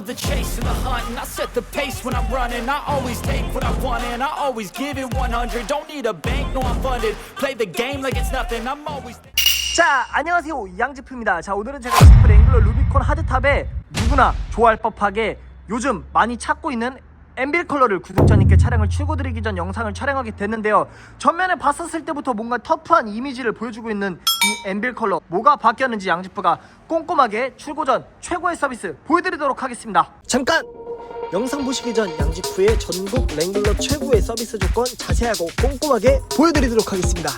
love the chase and the hunt, and I set the pace when I'm running. I always take what I want, and I always give it 100. Don't need a bank, no, I'm funded. Play the game like it's nothing. I'm always. 자 안녕하세요 양지프입니다 자 오늘은 제가 지프 랭글러 루비콘 하드탑에 누구나 좋아할 법하게 요즘 많이 찾고 있는 엠빌 컬러를 구독자님께 차량을 출고드리기 전 영상을 촬영하게 됐는데요. 전면에 봤었을 때부터 뭔가 터프한 이미지를 보여주고 있는 이 엠빌 컬러. 뭐가 바뀌었는지 양지프가 꼼꼼하게 출고 전 최고의 서비스 보여드리도록 하겠습니다. 잠깐! 영상 보시기 전 양지프의 전국 랭글러 최고의 서비스 조건 자세하고 꼼꼼하게 보여드리도록 하겠습니다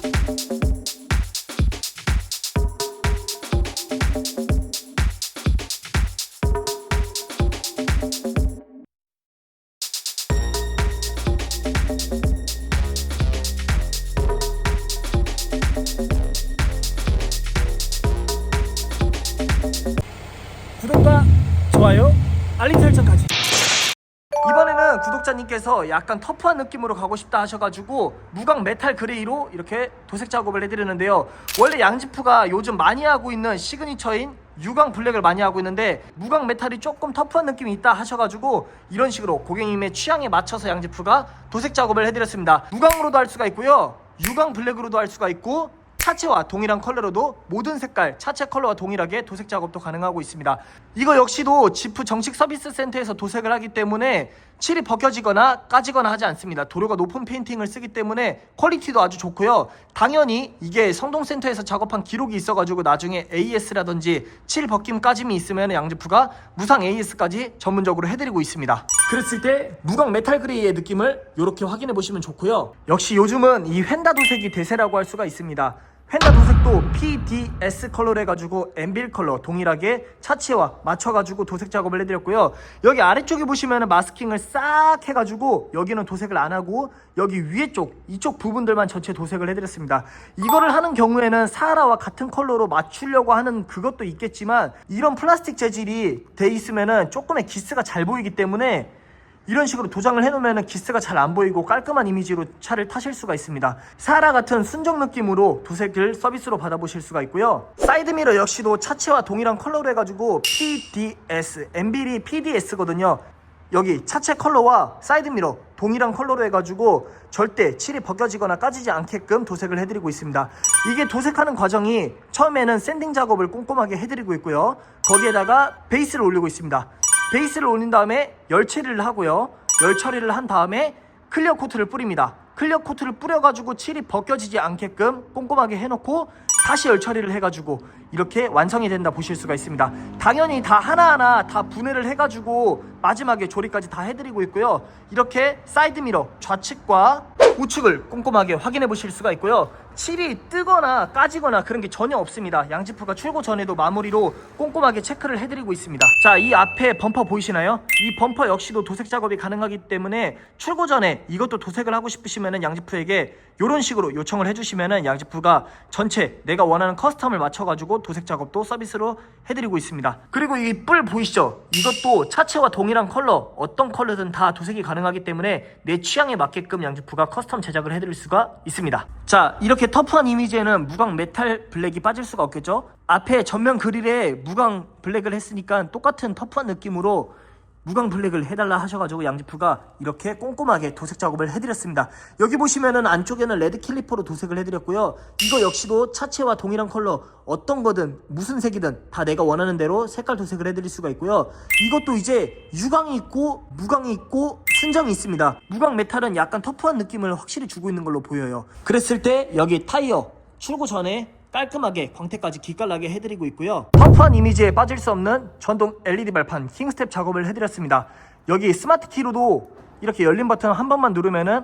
구독자님께서 약간 터프한 느낌으로 가고 싶다 하셔가지고 무광 메탈 그레이로 이렇게 도색 작업을 해드리는데요. 원래 양지프가 요즘 많이 하고 있는 시그니처인 유광 블랙을 많이 하고 있는데 무광 메탈이 조금 터프한 느낌이 있다 하셔가지고 이런 식으로 고객님의 취향에 맞춰서 양지프가 도색 작업을 해드렸습니다. 무광으로도 할 수가 있고요. 유광 블랙으로도 할 수가 있고 차체와 동일한 컬러로도 모든 색깔 차체 컬러와 동일하게 도색 작업도 가능하고 있습니다. 이거 역시도 지프 정식 서비스 센터에서 도색을 하기 때문에 칠이 벗겨지거나 까지거나 하지 않습니다. 도료가 높은 페인팅을 쓰기 때문에 퀄리티도 아주 좋고요. 당연히 이게 성동센터에서 작업한 기록이 있어가지고 나중에 AS라든지 칠 벗김 까짐이 있으면 양지프가 무상 AS까지 전문적으로 해드리고 있습니다. 그랬을 때 무광 메탈 그레이의 느낌을 이렇게 확인해 보시면 좋고요. 역시 요즘은 이 휀다 도색이 대세라고 할 수가 있습니다. 펜다 도색도 PDS 컬러로 해가지고 엠빌 컬러 동일하게 차체와 맞춰가지고 도색 작업을 해드렸고요. 여기 아래쪽에 보시면 마스킹을 싹 해가지고 여기는 도색을 안 하고 여기 위에 쪽 이쪽 부분들만 전체 도색을 해드렸습니다. 이거를 하는 경우에는 사하라와 같은 컬러로 맞추려고 하는 그것도 있겠지만 이런 플라스틱 재질이 돼 있으면은 조금의 기스가 잘 보이기 때문에 이런 식으로 도장을 해놓으면 기스가 잘 안 보이고 깔끔한 이미지로 차를 타실 수가 있습니다. 사라 같은 순정 느낌으로 도색을 서비스로 받아보실 수가 있고요. 사이드미러 역시도 차체와 동일한 컬러로 해가지고 PDS, 엠빌이 PDS거든요. 여기 차체 컬러와 사이드미러 동일한 컬러로 해가지고 절대 칠이 벗겨지거나 까지지 않게끔 도색을 해드리고 있습니다. 이게 도색하는 과정이 처음에는 샌딩 작업을 꼼꼼하게 해드리고 있고요. 거기에다가 베이스를 올리고 있습니다. 베이스를 올린 다음에 열 처리를 하고요. 열 처리를 한 다음에 클리어 코트를 뿌립니다. 클리어 코트를 뿌려가지고 칠이 벗겨지지 않게끔 꼼꼼하게 해놓고 다시 열 처리를 해가지고 이렇게 완성이 된다 보실 수가 있습니다. 당연히 다 하나하나 다 분해를 해가지고 마지막에 조리까지 다 해드리고 있고요. 이렇게 사이드미러 좌측과 우측을 꼼꼼하게 확인해 보실 수가 있고요. 칠이 뜨거나 까지거나 그런 게 전혀 없습니다. 양지프가 출고 전에도 마무리로 꼼꼼하게 체크를 해드리고 있습니다. 자, 이 앞에 범퍼 보이시나요? 이 범퍼 역시도 도색 작업이 가능하기 때문에 출고 전에 이것도 도색을 하고 싶으시면은 양지프에게 이런 식으로 요청을 해주시면은 양지프가 전체 내가 원하는 커스텀을 맞춰가지고 도색 작업도 서비스로 해드리고 있습니다. 그리고 이 뿔 보이시죠? 이것도 차체와 동일한 컬러, 어떤 컬러든 다 도색이 가능하기 때문에 내 취향에 맞게끔 양지프가 커스텀 제작을 해드릴 수가 있습니다. 자, 이렇게 터프한 이미지에는 무광 메탈 블랙이 빠질 수가 없겠죠? 앞에 전면 그릴에 무광 블랙을 했으니까 똑같은 터프한 느낌으로 무광 블랙을 해달라 하셔가지고 양지프가 이렇게 꼼꼼하게 도색 작업을 해드렸습니다. 여기 보시면은 안쪽에는 레드 킬리퍼로 도색을 해드렸고요. 이거 역시도 차체와 동일한 컬러 어떤 거든 무슨 색이든 다 내가 원하는 대로 색깔 도색을 해드릴 수가 있고요. 이것도 이제 유광이 있고 무광이 있고 순정이 있습니다. 무광 메탈은 약간 터프한 느낌을 확실히 주고 있는 걸로 보여요. 그랬을 때 여기 타이어 출고 전에 깔끔하게 광택까지 기깔나게 해드리고 있고요. 터프한 이미지에 빠질 수 없는 전동 LED 발판 킹스텝 작업을 해드렸습니다. 여기 스마트 키로도 이렇게 열린 버튼 한 번만 누르면은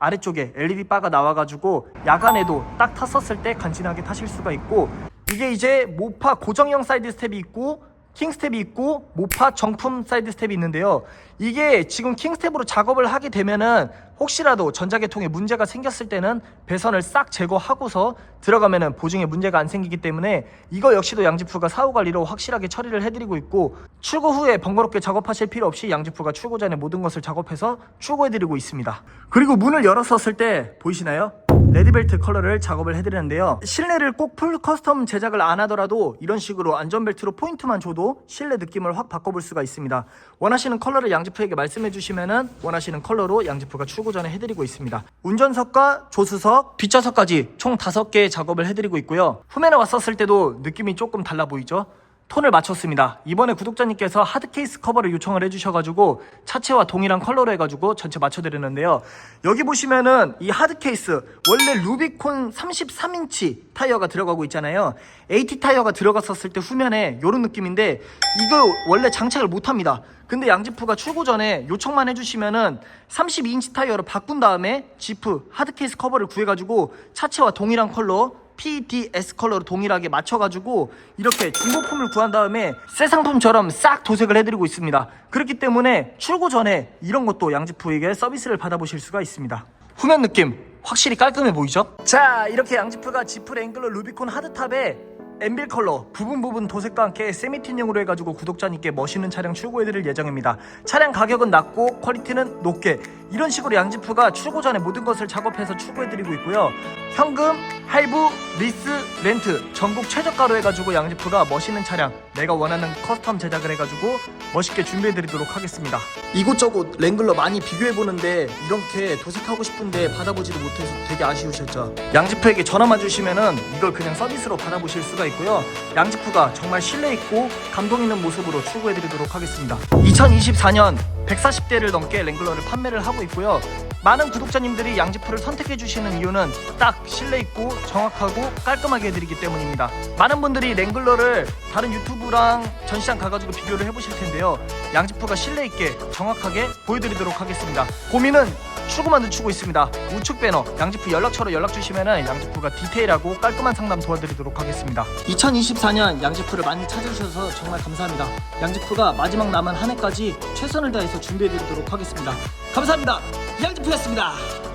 아래쪽에 LED 바가 나와가지고 야간에도 딱 탔었을 때 간지나게 타실 수가 있고 이게 이제 모파 고정형 사이드 스텝이 있고 킹 스텝이 있고 모파 정품 사이드 스텝이 있는데요. 이게 지금 킹 스텝으로 작업을 하게 되면은 혹시라도 전자계통에 문제가 생겼을 때는 배선을 싹 제거하고서 들어가면은 보증에 문제가 안 생기기 때문에 이거 역시도 양지프가 사후 관리로 확실하게 처리를 해드리고 있고 출고 후에 번거롭게 작업하실 필요 없이 양지프가 출고 전에 모든 것을 작업해서 출고해드리고 있습니다. 그리고 문을 열었었을 때 보이시나요? 레드벨트 컬러를 작업을 해드리는데요. 실내를 꼭 풀 커스텀 제작을 안 하더라도 이런 식으로 안전벨트로 포인트만 줘도 실내 느낌을 확 바꿔볼 수가 있습니다. 원하시는 컬러를 양지프에게 말씀해 주시면은 원하시는 컬러로 양지프가 출고 전에 해드리고 있습니다. 운전석과 조수석, 뒷좌석까지 총 5개의 작업을 해드리고 있고요. 후면에 왔었을 때도 느낌이 조금 달라 보이죠? 톤을 맞췄습니다. 이번에 구독자님께서 하드 케이스 커버를 요청을 해주셔가지고 차체와 동일한 컬러로 해가지고 전체 맞춰드리는데요. 여기 보시면은 이 하드 케이스 원래 루비콘 33인치 타이어가 들어가고 있잖아요. AT 타이어가 들어갔었을 때 후면에 이런 느낌인데 이거 원래 장착을 못합니다. 근데 양지프가 출고 전에 요청만 해주시면은 32인치 타이어로 바꾼 다음에 지프 하드 케이스 커버를 구해가지고 차체와 동일한 컬러 PDS 컬러로 동일하게 맞춰가지고 이렇게 중고품을 구한 다음에 새 상품처럼 싹 도색을 해드리고 있습니다. 그렇기 때문에 출고 전에 이런 것도 양지프에게 서비스를 받아보실 수가 있습니다. 후면 느낌 확실히 깔끔해 보이죠? 자 이렇게 양지프가 지프 랭글러 루비콘 하드탑에 엠빌 컬러 부분 부분 도색과 함께 세미틴형으로 해가지고 구독자님께 멋있는 차량 출고해드릴 예정입니다. 차량 가격은 낮고 퀄리티는 높게 이런 식으로 양지프가 출고 전에 모든 것을 작업해서 출고해드리고 있고요. 현금, 할부, 리스, 렌트 전국 최저가로 해가지고 양지프가 멋있는 차량 내가 원하는 커스텀 제작을 해가지고 멋있게 준비해드리도록 하겠습니다. 이곳저곳 랭글러 많이 비교해보는데 이렇게 도색하고 싶은데 받아보지도 못해서 되게 아쉬우셨죠? 양지프에게 전화만 주시면은 이걸 그냥 서비스로 받아보실 수가 있고요. 양지프가 정말 신뢰 있고 감동 있는 모습으로 출고해드리도록 하겠습니다. 2024년 140대를 넘게 랭글러를 판매를 하고 있고요. 많은 구독자님들이 양지프를 선택해 주시는 이유는 딱 신뢰 있고 정확하고 깔끔하게 해드리기 때문입니다. 많은 분들이 랭글러를 다른 유튜브랑 전시장 가가지고 비교를 해보실 텐데요. 양지프가 신뢰 있게 정확하게 보여드리도록 하겠습니다. 고민은 출고만 늦추고 있습니다. 우측 배너 양지프 연락처로 연락 주시면은 양지프가 디테일하고 깔끔한 상담 도와드리도록 하겠습니다. 2024년 양지프를 많이 찾아주셔서 정말 감사합니다. 양지프가 마지막 남은 한 해까지 최선을 다해서 준비해드리도록 하겠습니다. 감사합니다. 양지프였습니다.